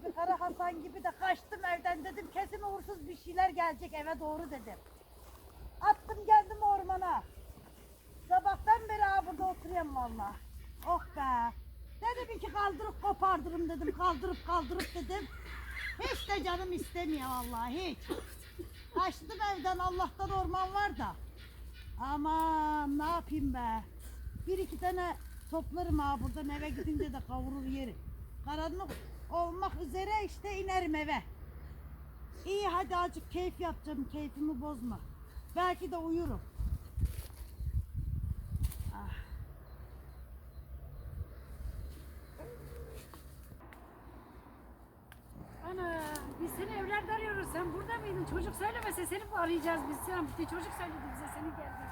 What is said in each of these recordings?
gibi, Kara Hasan gibi de kaçtım evden dedim kesin uğursuz bir şeyler gelecek eve doğru dedim. Attım geldim ormana. Sabahtan beri ha burada oturuyorum valla. Oh be. Dedim ki kaldırıp kopardırım dedim. Kaldırıp kaldırıp dedim. Hiç de canım istemiyor vallahi hiç. Kaçtım evden Allah'tan orman var da. Aman ne yapayım be. Bir iki tane toplarım ha buradan eve gidince de kavurur yerim. Karanlık olmak üzere işte inerim eve. İyi hadi azıcık keyif yapacağım. Keyfimi bozma. Belki de uyurum. Ah. Ana biz seni evlerde arıyoruz. Sen burada mıydın? Çocuk söylemese seni arayacağız biz? Sen bir çocuk söyledi bize senin geldin.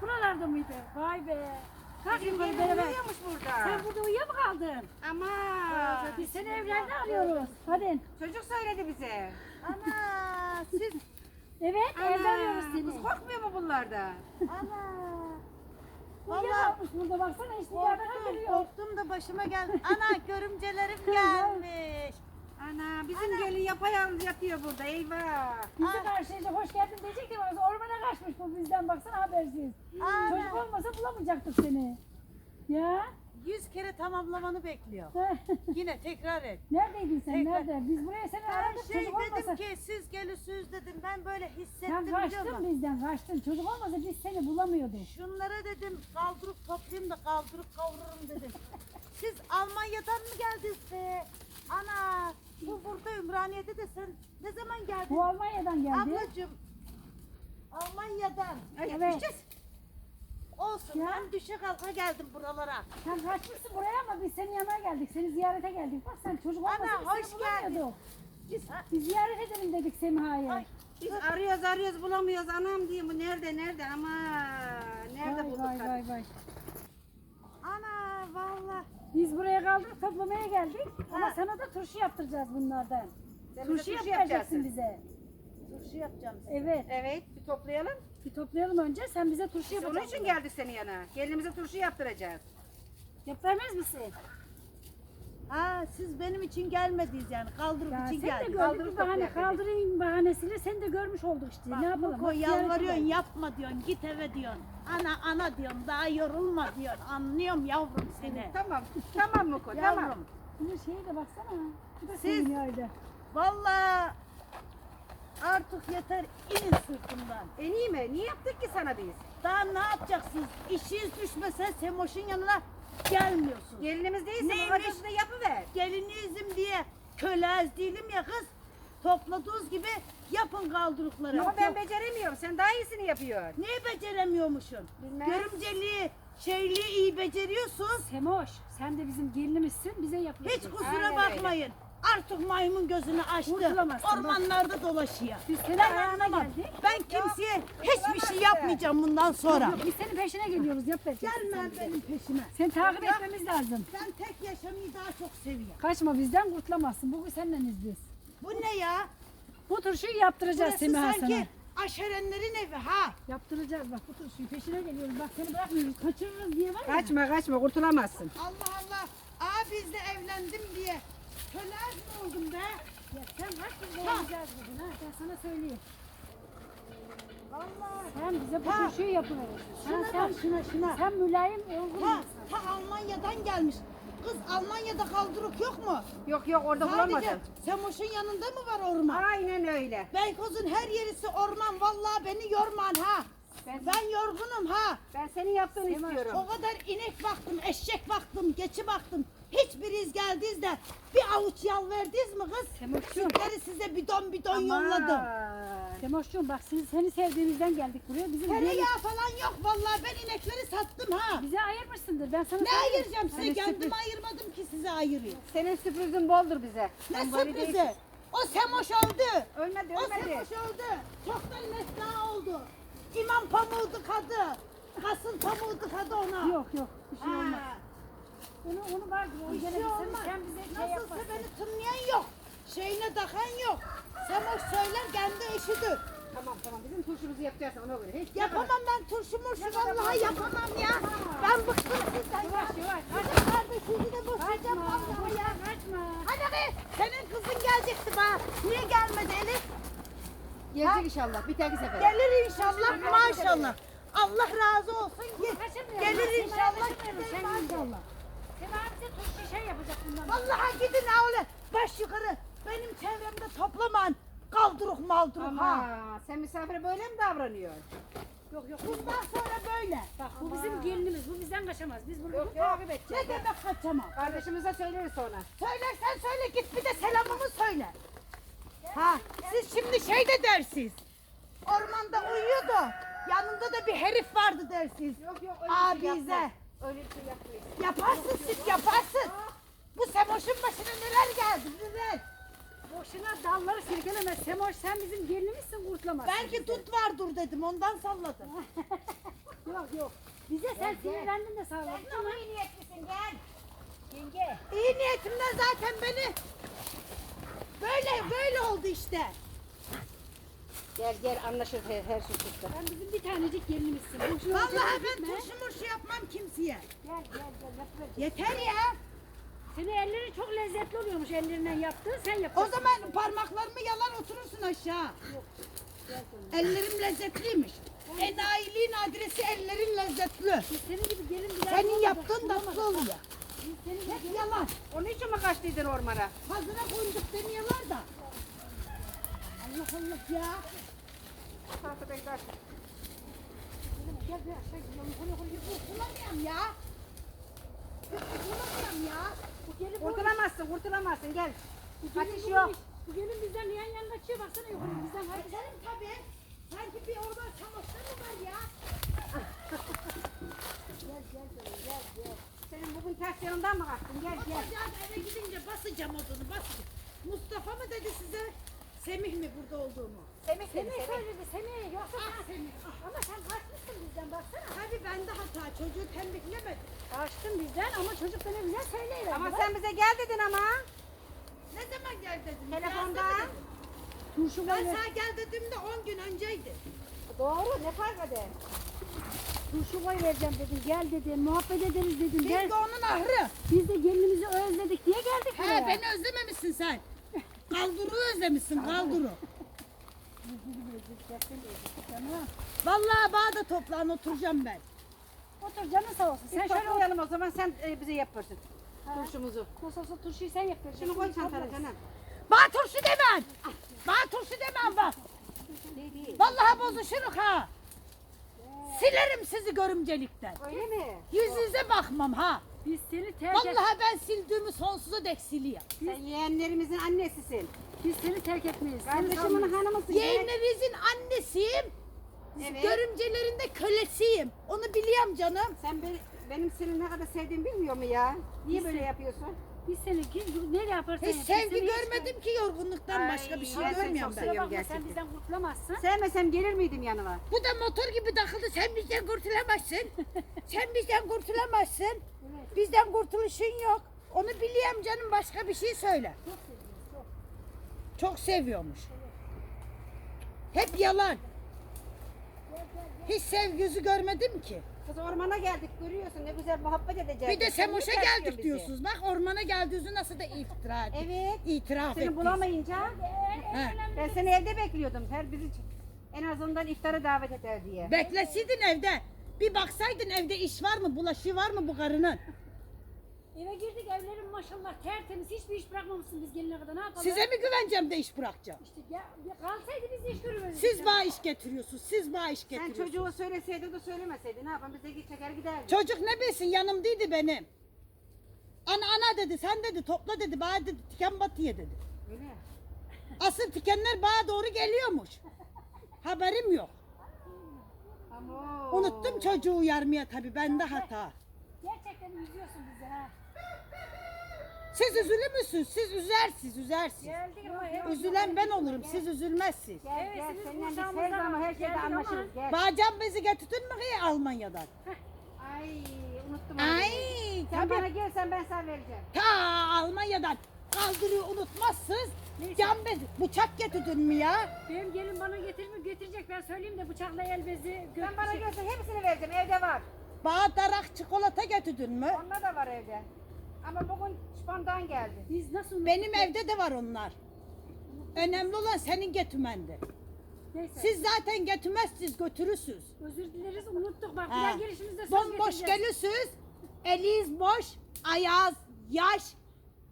Buralarda mıydı? Vay be. Kalk yukarı beraber. Uyuyormuş burada. Sen burada uyuyor mu kaldın? Ama Biz seni evlerde arıyoruz. Hadi. çocuk söyledi bize. Ana siz Evet evde arıyoruz Kız seni. korkmuyor mu bunlarda? ana. Vallahi Uyuyakalmış burada baksana işte korktum, korktum da başıma geldi. Ana görümcelerim gelmiş. Ana bizim gelin yapayalnız yatıyor burada eyvah. Bizi karşılayacak hoş geldin diyecek de ormana kaçmış bu bizden baksana habersiz. Ana. Çocuk olmasa bulamayacaktık seni. Ya. Yüz kere tamamlamanı bekliyor. Yine tekrar et. Neredeydin sen? Tekrar- Nerede? Biz buraya seni Ben aradık. şey çocuk olmasa. dedim ki siz gelirsiniz dedim. Ben böyle hissettim Sen kaçtın bizden kaçtın. Çocuk olmasa biz seni bulamıyorduk. Şunlara dedim kaldırıp toplayayım da kaldırıp kavururum dedim. Siz Almanya'dan mı geldiniz be? Ana bu burada Ümraniye'de de sen ne zaman geldin? Bu Almanya'dan geldi. Ablacığım Almanya'dan. Ay, Evet. Olsun Ya. ben düşe kalka geldim buralara. Sen kaçmışsın buraya ama biz senin yanına geldik. Seni ziyarete geldik. Bak sen çocuk olmasa Ana, hoş geldin. Biz, biz ziyaret edelim dedik Semiha'yı. Ay, Biz arıyoruz arıyoruz bulamıyoruz anam diyeyim bu nerede nerede ama nerede Vay bulduk vay vay vay. Ana valla. Biz buraya kaldırıp toplamaya geldik. Ama Ha. sana da turşu yaptıracağız bunlardan. Sen bize Turşu yapacaksın. bize. Turşu yapacağım size. Evet. Evet bir toplayalım. Bir toplayalım önce. Sen bize turşu Biz onun yapacaksın. için geldik senin yana. Gelinimize turşu yaptıracağız. Yaptırmaz mısın? Ha siz benim için gelmediniz yani kaldırıp Ya için sen de geldiniz. Kaldırıp bir bahane. Kaldırayım bahanesiyle sen de görmüş olduk işte. Bak, ne yapalım? Muko Bak, ziyaret yalvarıyorsun edelim. yapma diyorsun git eve diyorsun. Ana ana diyorum daha yorulma diyorsun. Anlıyorum yavrum seni. Tamam tamam Muko tamam. Yavrum. Bunun şeyi de baksana. Bu da Siz- senin yaydı. Vallahi artık yeter inin sırtımdan. En iyi mi? Niye yaptık ki sana biz? Daha ne yapacaksınız? İşiniz düşmese Semoş'un yanına gelmiyorsun. Gelinimiz değilse Neymiş? bu acısı da yapıver. Gelinizim diye köle değilim ya kız. Topladığınız gibi yapın kaldırıkları. Ama ben beceremiyorum. Sen daha iyisini yapıyorsun. Neyi beceremiyormuşsun? Bilmem. Görümceliği, şeyliği iyi beceriyorsun. Semoş sen de bizim gelinimizsin bize yapıyorsun. Hiç kusura Aynen bakmayın. Artık maymun gözünü açtı. Kurtulamazsın, bak. Ormanlarda dolaşıyor. Biz senin Ben ayağına anlamam. geldik. Ben kimseye hiçbir şey yapmayacağım bundan sonra. Yok, biz senin peşine geliyoruz yap vereceksin Gelme benim peşime. Seni takip Ya. etmemiz lazım. Ben tek yaşamayı daha çok seviyorum. Kaçma bizden kurtulamazsın. Bugün sendeniz biz. Bu ne ya? Bu turşuyu yaptıracağız Burası Semiha sanki sana. aşerenlerin evi ha. Yaptıracağız bak bu turşuyu peşine geliyoruz. Bak seni bırakmıyoruz. Kaçırırız diye var ya. Kaçma kaçma kurtulamazsın. Allah Allah. Aa biz de evlendim diye. Köle mi oldum be? Ya sen kaç gün Ha. boğulacağız bugün ha. Ben sana söyleyeyim. Vallahi. Sen bize bu Ha. turşuyu yapıvereceksin. Şuna Sen, bak şuna şuna. sen mülayim olgun Ha, insan. ta Almanya'dan gelmiş. Kız Almanya'da kaldırık yok mu? Yok yok orada Sadece bulamadım. Semoş'un yanında mı var orman? Aynen öyle. Beykoz'un her yerisi orman. Vallahi beni yorman ha. Ben, Ben yorgunum ha. ben senin yaptığını istiyorum. O kadar inek baktım, eşek baktım, geçi baktım. Hiçbiriz geldiniz de bir avuç yal verdiniz mi kız? Semoş'cum. Sütleri size bidon bidon yolladım. Semoş'cum bak siz, seni sevdiğimizden geldik buraya. Bizim Tereyağı falan yok vallahi ben inekleri sattım ha. Bize ayırmışsındır. Ben sana Ne söyleyeyim. ayıracağım size? Hani Kendimi sürpriz- ayırmadım ki size ayırayım. Senin sürprizin boldur bize. Ne Sen sürprizi? değilsin. O Semoş oldu. Ölmedi O ölmedi. Semoş oldu. Çoktan mesna oldu. İmam pamuğu tıkadı. Kasım pamuğu tıkadı ona. Yok yok bir şey olmaz. Ha. Onu, onu. O Bir gene şey sen, olmaz. sen bize şey Nasılsa yapmazsın. beni tınlayan yok. Şeyine takan yok. Semoş söyler kendi işidir. Tamam tamam bizim turşumuzu yapacağız ona göre. Hiç Yapamam ben turşu murşu vallahi yapamam ya. Ben bıktım sizden ya. Yavaş yavaş. Sizin kardeşiniz Sizi de boşayacağım vallahi ya. kaçma. Hadi be. Senin kızın gelecekti bana. Niye gelmedi Elif? Gelecek inşallah bir dahaki sefer. Gelir inşallah maşallah. Allah razı olsun. Gelir inşallah. Gelir sen maşallah. Sen abisi turşu şey yapacak bundan. Vallahi gidin ha öyle. Baş yukarı. Benim çevremde toplaman. Kaldırık maldırık ha. Ama sen misafire böyle mi davranıyorsun? Yok yok. Bundan sonra böyle. Bak bu bizim gelinimiz. Bu bizden kaçamaz. Biz bunu Yok takip Ne edeceğiz. demek kaçamam? Kardeşimize söyleriz sonra. Söylersen söyle git bir de selamımı söyle. Ha siz şimdi şey de dersiniz. Ormanda uyuyordu. Yanında da bir herif vardı dersiniz. Yok yok Abize. öyle bir şey yapma. Öyle bir şey yapmayız. Yaparsın siz yaparsın. Bu Semoş'un başına neler geldi neler. boşuna dalları silkeleme. Semoş sen bizim gelinimizsin kurtulamazsın. Belki tut var dur dedim ondan salladım. Yok yok. Bize sen sinirlendin de sağladın ama. iyi niyetlisin gel. Yenge. İyi niyetimden zaten beni böyle böyle oldu işte. Gel gel anlaşır her, her şey çıktı. Sen bizim bir tanecik gelinimizsin. Boşuna Vallahi ben gitme. turşu murşu yapmam kimseye. Gel gel gel yapıver. Yeter ya. Senin elleri çok lezzetli oluyormuş ellerinden yaptığın sen O yaparsın. zaman parmaklarımı yalan oturursun aşağı. Ellerim lezzetliymiş. Enayiliğin adresi ellerin lezzetli. Biz senin gibi gelin bilen Senin yaptığın tatlı oluyor. Senin Hep yalan. Onun için mi kaçtıydın ormana? Hazıra koyduk demiyorlar da. Allah Allah ya. Tahta bekler. Gel bir aşağı gidelim. Koy, koy, koy. Kurtulamıyorum ya. Kurtulamıyorum ya. Bu gelin bu Kurtulamazsın kurtulamazsın gel. bu gelin Kaçış bu yok. gelin- Bu gelin bizden yan yan kaçıyor. Baksana yukarı bizden. Hadi. Tabii. Sanki bir orada çamaşır mı var ya? Senin bugün ters yanından mı kalktın? Gel gel. Bakacağız eve gidince basacağım odunu basacağım. Mustafa mı dedi size? Semih mi burada olduğumu? Semih Semih söyledi Semih. Yoksa sen Semih. Ama sen kaçmışsın bizden baksana. Tabii bende hata. Çocuğu tembihlemedim. Kaçtın bizden ama çocuk bana bize söyleyiverdi. Ama sen bize gel dedin ama. Ne zaman gel dedim? Telefonda. Yazdı mı dedim? Turşu Ben koy, sana gel dediğimde 10 gün önceydi. Doğru ne fark eder? turşu koy vereceğim dedin. Gel dedin. Muhabbet ederiz dedin. Biz Gel. de onun ahırı. Biz de gelinimizi özledik diye geldik He buraya. beni özlememişsin sen. Kalduru özlemişsin kalduru. Vallahi bağda toplan oturacağım ben. Otur canın sağ olsun. Sen şöyle uyalım o zaman sen e, bize yaparsın. Turşumuzu. Nasıl olsa turşuyu sen yap. Şunu koy çantana canım. Bana turşu demem. Bana turşu demem bak. Değil değil. Vallahi bozuşuruk ha. Silerim sizi görümcelikten. Öyle mi? Yüzünüze bakmam ha. Biz seni terk et. Vallahi ben sildiğimi sonsuza dek sileyim. Sen yeğenlerimizin annesisin. Biz seni terk etmeyiz. Seni Kardeşimin salmayız. hanımısın. Gel. Yeğeninizin annesiyim. Evet. Görümcelerinde kölesiyim. Onu biliyorum canım. Sen beni, benim seni ne kadar sevdiğimi bilmiyor mu ya? Niye böyle yapıyorsun? Biz seni kim, nereye yaparsan Hiç yap, sevgi görmedim ki yorgunluktan Ay, başka bir şey seni görmüyorum ben. Kusura seviyorum bakma sen bizden kurtulamazsın. Sevmesem gelir miydim yanına? Bu da motor gibi takıldı. Sen bizden kurtulamazsın. Sen bizden kurtulamazsın. Evet. Bizden kurtuluşun yok. Onu biliyorum canım başka bir şey söyle. Çok seviyoruz. Çok. Çok seviyormuş. Hep yalan. Hiç sevgi yüzü görmedim ki. Kız ormana geldik görüyorsun ne güzel muhabbet edeceğiz. Bir de Semoş'a geldik diyorsunuz. Bak ormana geldiğinizi nasıl da iftira ettik. Evet. İtiraf Seni ettik. bulamayınca He. ben seni evde bekliyordum. Her bizi en azından iftara davet eder diye. Bekleseydin evde. Bir baksaydın evde iş var mı, bulaşığı var mı bu karının? Eve girdik evlerin maşallah tertemiz. Hiçbir iş bırakmamışsın biz gelene kadar. Ne yapalım? Size mi güveneceğim de iş bırakacağım? İşte ya, ya kalsaydı biz de iş görürüz. Siz bana iş getiriyorsunuz, siz bana iş Sen getiriyorsunuz. çocuğu söyleseydin de söylemeseydin ne yapalım biz de git çeker giderdik. Çocuk ne bilsin yanımdaydı benim. Ana ana dedi, sen dedi topla dedi, bana dedi tiken batıya dedi. Öyle. Asıl tikenler bana doğru geliyormuş. Haberim yok. Ama Unuttum çocuğu uyarmaya tabii, bende hata. Gerçekten üzüyorsun bizi ha. Siz üzülür müsünüz? Siz üzersiniz, üzersiniz. Geldik ama hep Üzülen ben olurum, siz üzülmezsiniz. Gel Evet, gel siz seninle biz her zaman her şeyde geldik ama- anlaşırız gel. Bağcan bezi getirdin mi ki Almanya'dan? Ay unuttum. Ay Ay. Sen tabii. bana gelsen ben sana vereceğim. Ta Almanya'dan kaldırıyor unutmazsınız. Neyse. Can bezi, bıçak getirdin mi ya? Benim gelin bana getirme getirecek ben söyleyeyim de bıçakla el bezi Sen bana götürecek. gelsen hepsini vereceğim evde var. Bana darak çikolata getirdin mi? Onda da var evde. Ama bugün spontan geldi. Biz nasıl unuttuk? Benim evde de var onlar. Önemli olan senin getirmendi. Neyse. Siz zaten getirmezsiniz götürürsünüz. Özür dileriz unuttuk bak. Bir Ha. daha gelişimizde söz Bomboş getireceğiz. gelirsiniz. Eliniz boş, ayağız, yaş.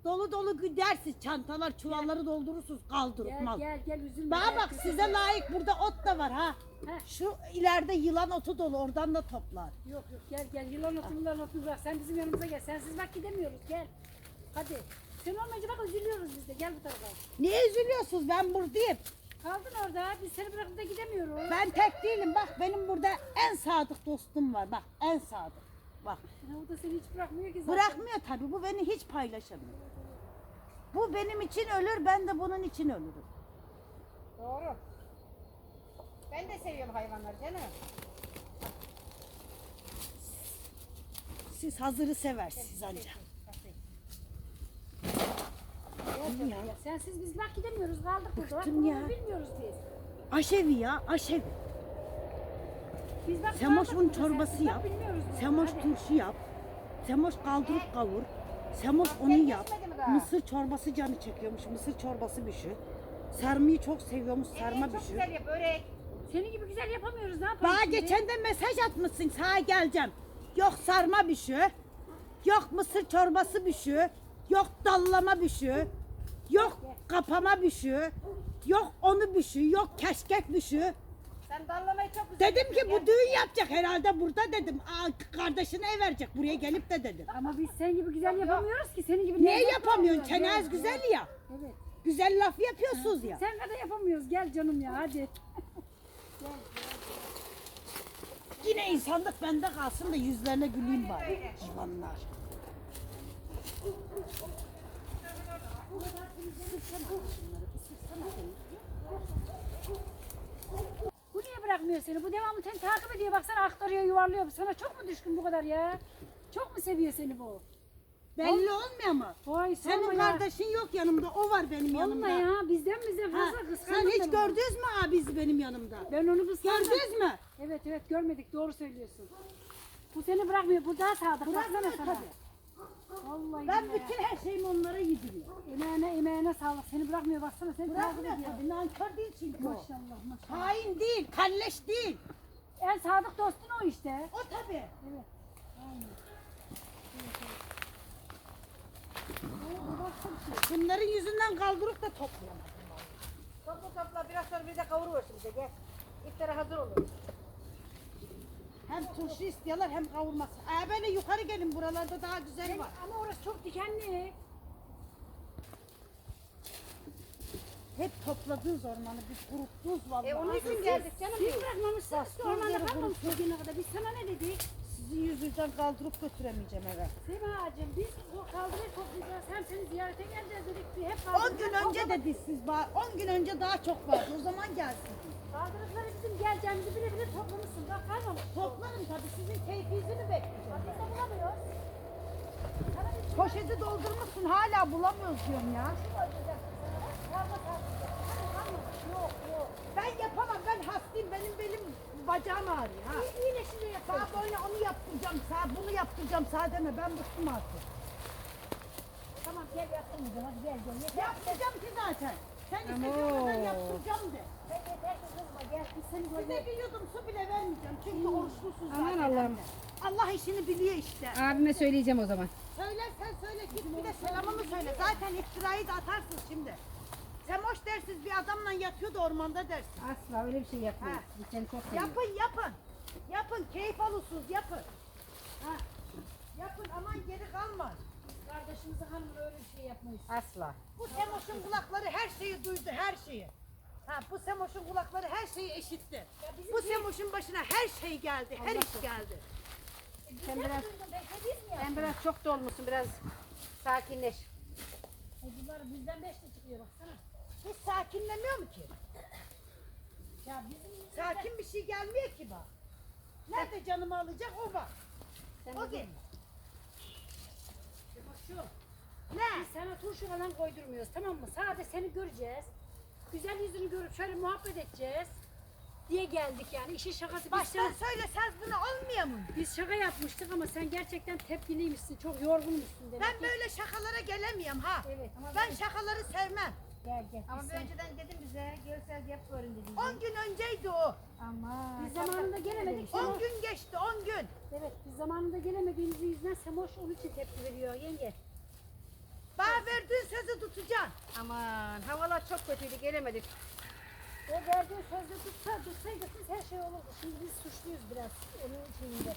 Dolu dolu gidersiniz. Çantalar, çuvalları doldurursunuz kaldırıp Gel mal. gel gel üzülme. Bana bak size layık burada ot da var ha. Heh. Şu ileride yılan otu dolu oradan da toplar. Yok yok gel gel yılan otu yılan otu bırak. Sen bizim yanımıza gel. Sensiz bak gidemiyoruz gel. Hadi. Sen olmayınca bak üzülüyoruz biz de. Gel bu tarafa. Niye üzülüyorsunuz ben buradayım. Kaldın orada. Biz seni bırakıp da gidemiyoruz. Ben tek değilim bak benim burada en sadık dostum var bak en sadık. Bak Ya o da seni hiç bırakmıyor ki zaten. bırakmıyor tabii bu beni hiç paylaşamıyor. Bu benim için ölür ben de bunun için ölürüm. Doğru. Ben de seviyorum hayvanları canım. Siz hazırı seversiniz anca. Canım ya. Sensiz biz bak gidemiyoruz. Kaldık burada. Bak Bıktım bunu ya. bilmiyoruz biz. Aşevi ya aşevi. Biz bak Semoş kaldık bunun burada, çorbası sensiz bak yap. bilmiyoruz biz. Semoş Hadi. turşu yap. Semoş kaldırıp kavur. Semoş onu yap. daha? Mısır çorbası canı çekiyormuş. Mısır çorbası bir şey. Sarmayı çok seviyormuş. Sarma Evet, bir çok şey. güzel yap börek. Senin gibi güzel yapamıyoruz. Ne yapalım Bana şimdi? geçen de mesaj atmışsın. Sana geleceğim. Yok sarma bir şey. Yok mısır çorbası bir şey. Yok dallama bir şey. Yok kapama bir şey. Yok onu bir şey. Yok keşkek bir şey. Sen dallamayı çok güzel Dedim ki bu düğün yapacak herhalde burada dedim. Aa, kardeşine ev verecek buraya gelip de dedim. Ama biz sen gibi güzel yapamıyoruz ki. Senin gibi Niye yapamıyorsun? Gel, güzel ya. Evet. Güzel laf yapıyorsunuz ya. Sen kadar yapamıyoruz. Gel canım ya hadi. Yine insanlık bende kalsın da yüzlerine güleyim bari. Hayvanlar. Bu niye bırakmıyor seni? Bu devamlı seni takip ediyor. Baksana aktarıyor, yuvarlıyor. Sana çok mu düşkün bu kadar ya? Çok mu seviyor seni bu? Belli olmuyor mu? Vay Senin ya. kardeşin yok yanımda. O var benim yanımda. Olma ya. Bizden bize Ha, fazla kıskandım. sen hiç gördünüz mü abisi benim yanımda? Ben onu kıskandım. Gördünüz mü? Evet evet görmedik. Doğru söylüyorsun. Bu seni bırakmıyor. Bu daha sadık. Bırakmıyor Baksana sana. tabii. Vallahi Ben bütün her şeyimi onlara yediriyorum. Emeğine emeğine sağlık. Seni bırakmıyor. Baksana seni takip Bırakmıyor tabii. Nankör değil çünkü o. Maşallah maşallah. Hain değil, kalleş değil. En sadık dostun o işte. O tabii. Evet. Aynen. Bunların yüzünden kaldırıp da toplayamadım. Topla topla biraz sonra bir de kavuruyorsun bize gel. İftara hazır olur. Hem turşu istiyorlar hem kavurması. Aa, böyle yukarı gelin buralarda daha güzel var. Ama orası çok dikenli. Hep topladınız ormanı, biz kuruttunuz vallahi. E onun için geldik canım. Siz bırakmamışsınız ki ormanda kalmamış bugüne kadar. Biz sana ne dedik? Sizin yüzünüzden kaldırıp götüremeyeceğim eve. Sema'cığım biz bu kaldırı toplayacağız. Hem seni ziyarete geleceğiz dedik. Hep 10 gün önce dediniz siz bana. 10 gün önce daha çok vardı. O zaman gelsin. Kaldırıkları bizim geleceğimizi bile bile toplamışsın. Bak kalmamış. Toplarım tabii sizin keyfinizi mi bekleyeceğim? Biz de bulamıyoruz. Şey Poşeti doldurmuşsun hala bulamıyoruz diyorum ya. Yok yok. Ben yapamam ben hastayım benim belim bacağım ağrıyor ha. İyi, iyileşince yapalım. Sağ böyle onu yaptıracağım, sağ bunu yaptıracağım, sağ deme ben bıktım artık. Tamam gel yaptırmayacağım. Hadi gel gel. Yaptıracağım ki zaten. Sen istediğin kadar yaptıracağım de. Sen yeter ki kızma gel. Biz seni Size görmeyiz. bir yudum su bile vermeyeceğim çünkü oruçlusunuz Aman. Allah'ım. Allah işini biliyor işte. Abime söyleyeceğim o zaman. Söylersen söyle git bir de selamımı söyle. Zaten iftirayı da atarsın şimdi. Semoş dersiz bir adamla yatıyordu ormanda dersin. Asla öyle bir şey. Ha. Biz seni çok seviyoruz. Yapın yapın. Yapın keyif alırsınız yapın. Ha. Yapın aman geri kalma. Kardeşimize hanım öyle bir şey yapmayız. Asla. Bu Semoş'un kulakları her şeyi duydu her şeyi. Ha, bu Semoş'un kulakları her şeyi eşitti. bizim Bu Semoş'un başına her şey geldi, her iş geldi. Sen biraz, sen biraz çok dolmuşsun. Biraz sakinleş. Bunlar bizden beş de çıkıyor baksana. Hiç sakinlemiyor mu ki? Ya bizim Sakin bir şey gelmiyor ki bak. Nerede canımı alacak o bak. Sen O gel. bak şu. Ne? Biz sana turşu falan koydurmuyoruz tamam mı? Sadece seni göreceğiz. Güzel yüzünü görüp şöyle muhabbet edeceğiz. diye geldik yani. İşin şakası. Biz, Baştan sen- söyleseniz bunu olmuyor mu? biz şaka yapmıştık ama sen gerçekten tepkiliymişsin. Çok yorgunmuşsun demek Ben ki. böyle şakalara gelemiyorum ha. Evet ama Ben şakaları sevmem. gel gel. Ama Biz bir sen- önceden dedim bize görsel yap görün dedim. 10 gün önceydi o. Ama. Biz zamanında gelemedik. 10 Semoş, gün geçti 10 gün. evet biz zamanında gelemediğimiz yüzünden Semoş onun için tepki veriyor yenge. Bana verdiğin sözü tutacaksın. Aman havalar çok kötüydü gelemedik. O verdiği sözde tutsa, tutsaydık biz her şey olurdu. Şimdi biz suçluyuz biraz onun içinde.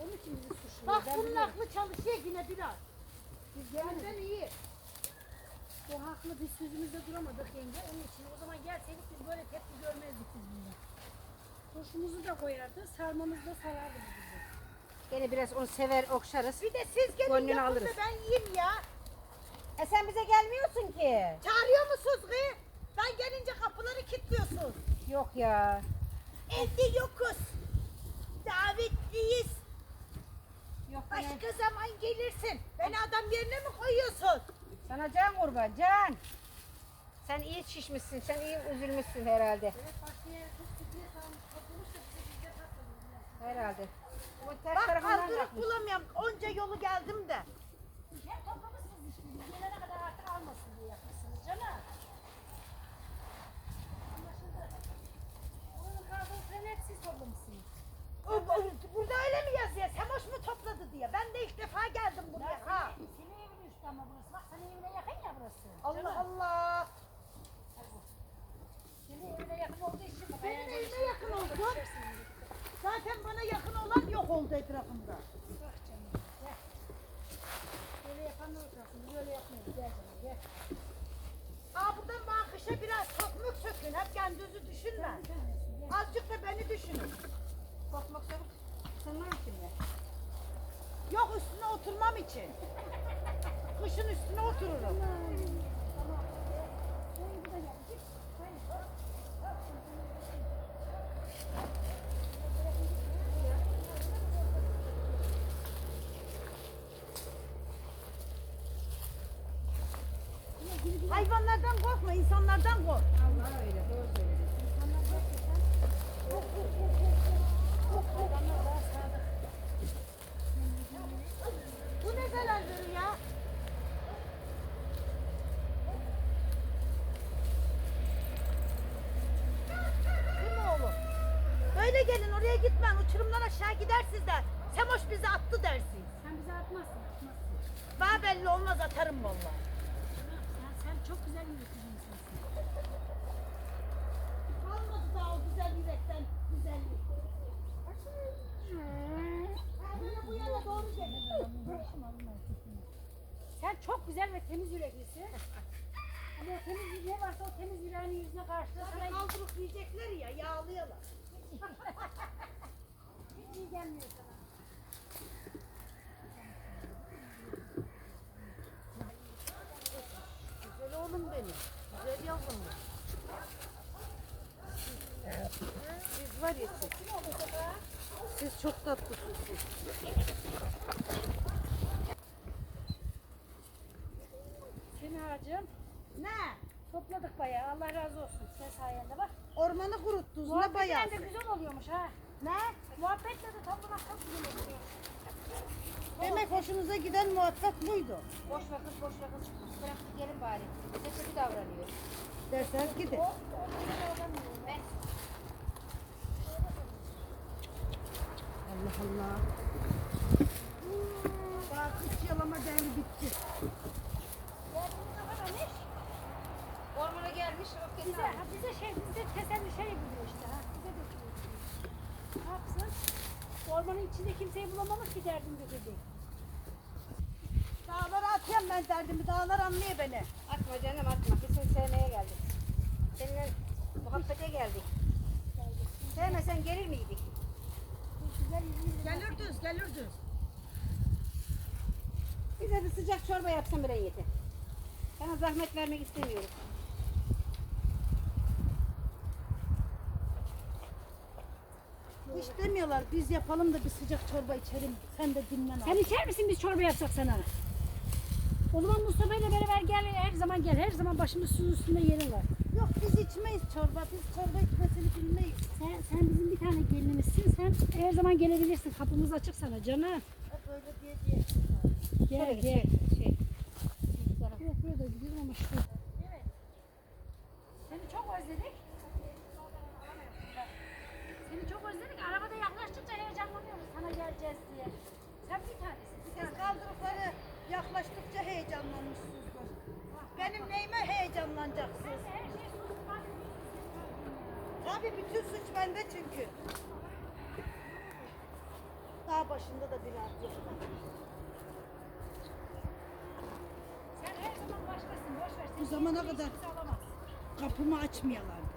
Onun için bizi suçluyor. Bak Ben bunun biliyorum. aklı çalışıyor yine biraz. Biz gelemedik. Benden iyi. O haklı biz sözümüzde duramadık yenge. Onun için o zaman gelseydik biz böyle tepki görmezdik biz bundan. Turşumuzu da koyardı, sarmamızı da sarardı bu bizi. Gene biraz onu sever okşarız. Bir de siz gelin Gönlünü yapın alırız. da ben yiyeyim ya. E sen bize gelmiyorsun ki. Çağırıyor musunuz kız? Ben gelince kapıları kilitliyorsunuz. Yok ya. Evde yokuz. Davetliyiz. Yok Başka zaman gelirsin. Beni adam yerine mi koyuyorsun? Sana can kurban can. Sen iyi şişmişsin, sen iyi üzülmüşsün herhalde. Herhalde. Bu ters Bak tarafından kaldırıp bulamıyorum. Onca yolu geldim de. Hep toplamışsınız işte. Biz gelene kadar artık almasın diye yapmışsınız canım. Anlaşıldı. Onun kaldığını sen hep siz toplamışsınız. O, o- burada öyle mi yazıyor? Semoş mu topladı diye. Ben de ilk defa geldim buraya. Ha. Senin, senin evin üstü ama burası. Bak senin evine yakın ya burası. Allah Canım. Allah. Senin evine yakın olduğu için bak. Benim ayağa evime gelirsin, yakın ayağa oldu. gelirsin. Zaten bana yakın olan yok oldu etrafımda. Bak canım. Gel. Böyle yapanlar oturasın. Biz öyle yapmıyoruz. Gel canım gel. Aa buradan bana kışa biraz tokmuk sökün. Hep kendinizi düşünme. Gel. Azıcık da beni düşünün. Korkmak çabuk. Sınmam şimdi. Yok üstüne oturmam için. Kışın üstüne otururum. Tamam. Ee, bu da gelecek. Hayır. Hayvanlardan korkma, insanlardan kork. Allah öyle, doğru daha sadık. Bu ne zararları ya? Değil mi oğlum? Böyle gelin oraya gitmen. Uçurumdan aşağı gidersiniz de. Semoş bizi attı dersin. Sen bize atmazsın, atmazsın. Bana belli olmaz atarım vallahi. Çok güzel yürütücü insansın. Kalmadı daha o güzel yürekten güzellik. Ha, böyle bu yana doğru gelin. Sen çok güzel ve temiz yüreklisin. Ama o temiz ne varsa o temiz yüreğinin yüzüne karşı da sana Sana kaldırıp yiyecekler ya yağlıyorlar. hiç iyi gelmiyor sana. Güzel oğlum benim. Güzel yavrum benim. Siz var ya siz. Siz çok tatlısınız. Seni ağacım Ne? topladık bayağı. Allah razı olsun. Sen sayende bak. Ormanı kuruttunuz ne Muhabbetle bayağı. de güzel oluyormuş ha. Ne? Muhabbetle de toplamak çok güzel oluyor. Demek hoşunuza giden muhabbet buydu. Boş ver kız, boş ver kız. Bıraktık gelin bari. Derseniz gidin. Allah Allah. Bak hiç yalama devri bitti. ormana gelmiş, o kesin Bize, ha, bize şey, bize teselli şey buluyor işte ha. Bize. Ne yapsın? Ormanın içinde kimseyi bulamamış ki derdim götürdü. Dağlara atıyorum ben derdimi. Dağlar anlıyor beni. Atma canım atma. Biz sevmeye geldik. Seninle muhabbete geldik. Sevmesen gelir miydik? Gelirdiniz, gelirdiniz. Bize bir sıcak çorba yapsın bile yeter. Sana zahmet vermek istemiyorum. Hiç demiyorlar biz yapalım da bir sıcak çorba içelim. Sen de dinlen. Sen içer misin biz çorba yapsak sana? O zaman Mustafa ile beraber gel her zaman gel. Her zaman başımız suyun üstünde yerin var. Yok biz içmeyiz çorba. Biz çorba içmesini bilmeyiz. Sen, sen bizim bir tane gelinimizsin. Sen her zaman gelebilirsin. Kapımız açık sana canım. Böyle diye diye. Gel gel. Şey. Yok burada gidiyorum ama şu. Bütün suç bende çünkü. Daha başında da bir yok. Sen her zaman başkasın. Boş ver. Bu Seni zamana hiç kadar- kimse alamaz. Kapımı açmayalardı.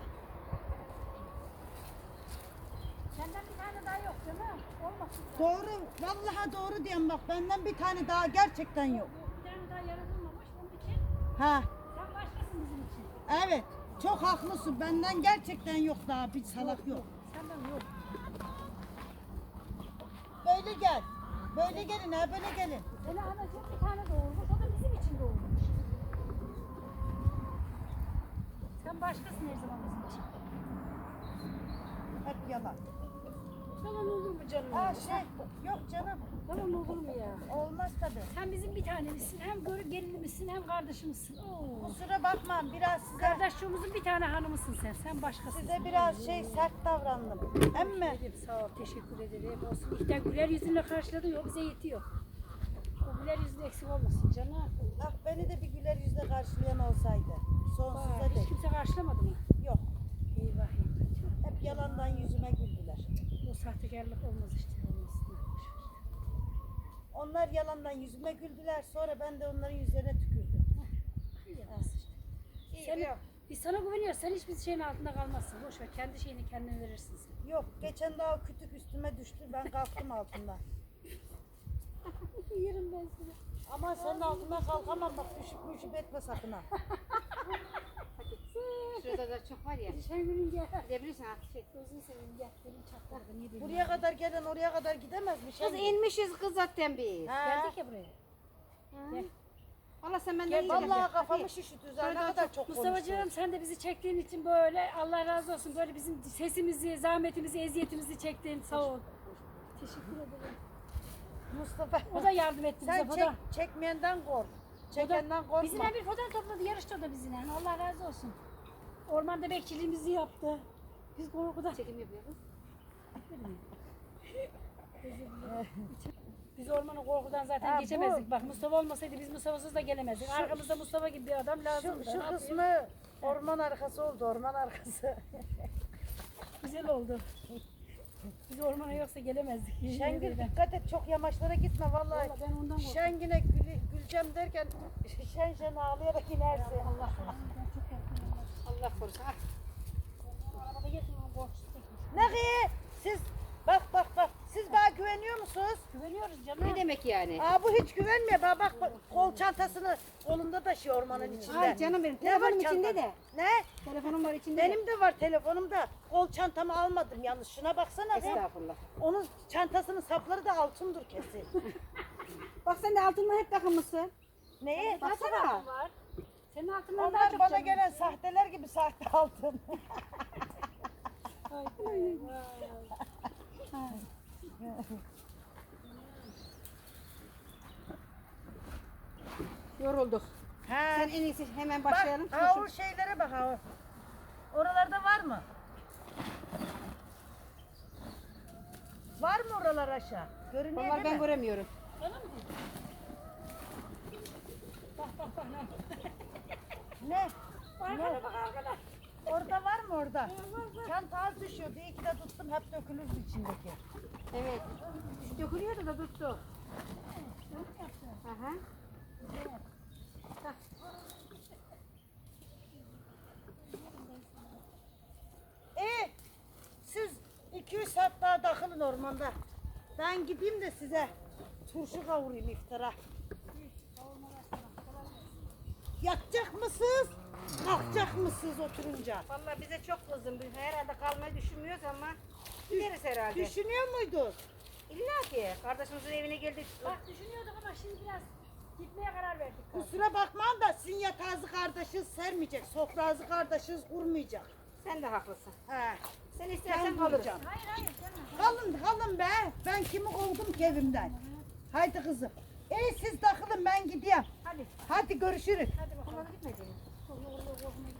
Senden bir tane daha yok canım. Olmasın. Doğru, vallahi doğru diyorum bak benden bir tane daha gerçekten yok. Bir tane daha yaratılmamış. Onun için Ha, sen başkasın bizim için. evet. Çok haklısın. Benden gerçekten yok daha bir salak yok. Senden yok. Böyle gel. Böyle gelin ha böyle gelin. Seni anacığım bir tane doğurmuş. O da bizim için doğurmuş. Sen başkasın her zaman bizim için. Hep yalan. Yalan olur mu canım? Ha şey, yok canım. Yalan olur mu ya? Olmaz tabii. Sen bizim bir tanemizsin. Hem gör- gelinimizsin hem kardeşimizsin. Oo. Kusura bakmam biraz size Kardeşliğimizin bir tane hanımısın sen. Sen başkasın. size biraz şey sert davrandım. Emme Sağ ol, teşekkür ederim. Olsun. İhtar güler yüzünle karşıladı yok bize yetiyor. O güler yüzün eksik olmasın canım. ah beni de bir güler yüzle karşılayan olsaydı. Sonsuza Vay, hiç dek. kimse karşılamadı mı? Yok. Eyvah eyvah. Hep yalandan yüzüme güldüler. Sahtekarlık olmaz işte. Onlar yalandan yüzüme güldüler. Sonra ben de onların yüzlerine tükürdüm. İşte. İyi, Sen, yok. biz sana güveniyoruz. Sen hiçbir şeyin altında kalmazsın. Boş ver. Kendi şeyini kendine verirsin sen. Yok geçen daha o kütük üstüme düştü. Ben kalktım altından. Yerim ben seni. Ama senin altından kalkamam bak düşüp düşüp etme sakın ha. Da çok var ya. Geçen günün gel. Gidebilirsin ha. Şey. Gözünü seveyim gel. Benim çatlardı. Niye? Buraya kadar gelen oraya kadar gidemez mi? Kız inmişiz kız zaten biz. Ha. Geldik ya buraya. Gel. Valla sen benden Gel, iyi Vallahi geldin. kafamı şişirdi. Ne kadar çok Mustafa'cığım konuştun. sen de bizi çektiğin için böyle Allah razı olsun böyle bizim sesimizi, zahmetimizi, eziyetimizi çektin. Sağ ol. Teşekkür ederim. Mustafa O da yardım etti bize. sen o çek, da- çekmeyenden kork. Çekenden korkma. Bizimle bir fotoğraf topladı, yarıştı o da bizimle. Allah razı olsun. Ormanda bekçiliğimizi yaptı. Biz korkudan Çekim yapıyoruz. Biz ormanı korkudan zaten Ha, bu- geçemezdik. Bak Mustafa olmasaydı biz Mustafa'sız da gelemezdik. Arkamızda Mustafa gibi bir adam lazım. Şu, şu kısmı orman arkası oldu, orman arkası. güzel oldu. Biz ormana yoksa gelemezdik. Şengül dikkat et, çok yamaçlara gitme vallahi. Vallahi ben ondan korktum. Şengül'e gül, güleceğim derken şen şen ağlayarak inersin. Allah korusun. Allah korusun. Ah. Siz bak bak bak. Siz bana güveniyor musunuz? Güveniyoruz canım. Ne demek yani? Aa bu hiç güvenmiyor. Bak bak bak, kol çantasını kolunda taşıyor ormanın içinde. Ay canım benim. Ne var Telefonum içinde çantada? de. Ne? Telefonum var içinde de. Benim de var telefonumda. Kol çantamı almadım yalnız. Şuna baksana. be. Estağfurullah. Onun çantasının sapları da altındır kesin. Bak sen de altından hep takılmışsın. Neye? Baksana. var. Senin altından daha Onlar çok bana canım. gelen sahteler gibi sahte altın. Yorulduk. He. Sen en iyisi hemen Bak, başlayalım. ha Şu- o şeylere bak ha. Oralarda var mı? Var mı oralar aşağı? Görünüyor Vallahi değil ben mi? göremiyorum. Bak bak bak. Ne? Arkana bak arkana. Orada var mı orada? Çanta az düşüyor. Bir iki de tuttum hep dökülürdü içindeki. Evet. Dökülüyordu da tuttu. Aha. İyi. Siz 2-3 saat daha takılın ormanda. Ben gideyim de size turşu kavurayım iftara. Yatacak mısınız? Kalkacak mısınız oturunca? Vallahi bize çok kızdım. Biz herhalde kalmayı düşünmüyoruz ama gideriz herhalde. Düşünüyor muydun? İlla ki. Kardeşimizin evine geldik. Bak düşünüyorduk ama şimdi biraz Gitmeye karar verdik. Kusura bakmayın da sizin yatağınızı kardeşiniz sermeyecek. Sofranızı kardeşiniz kurmayacak. Sen de haklısın. He. Sen istersen kalacağım. Hayır hayır. Kalın kalın be. Ben kimi kovdum ki evimden. Haydi kızım. Ey siz takılın ben gideyim. Hadi. Hadi görüşürüz. Hadi kullanabilir miydiniz?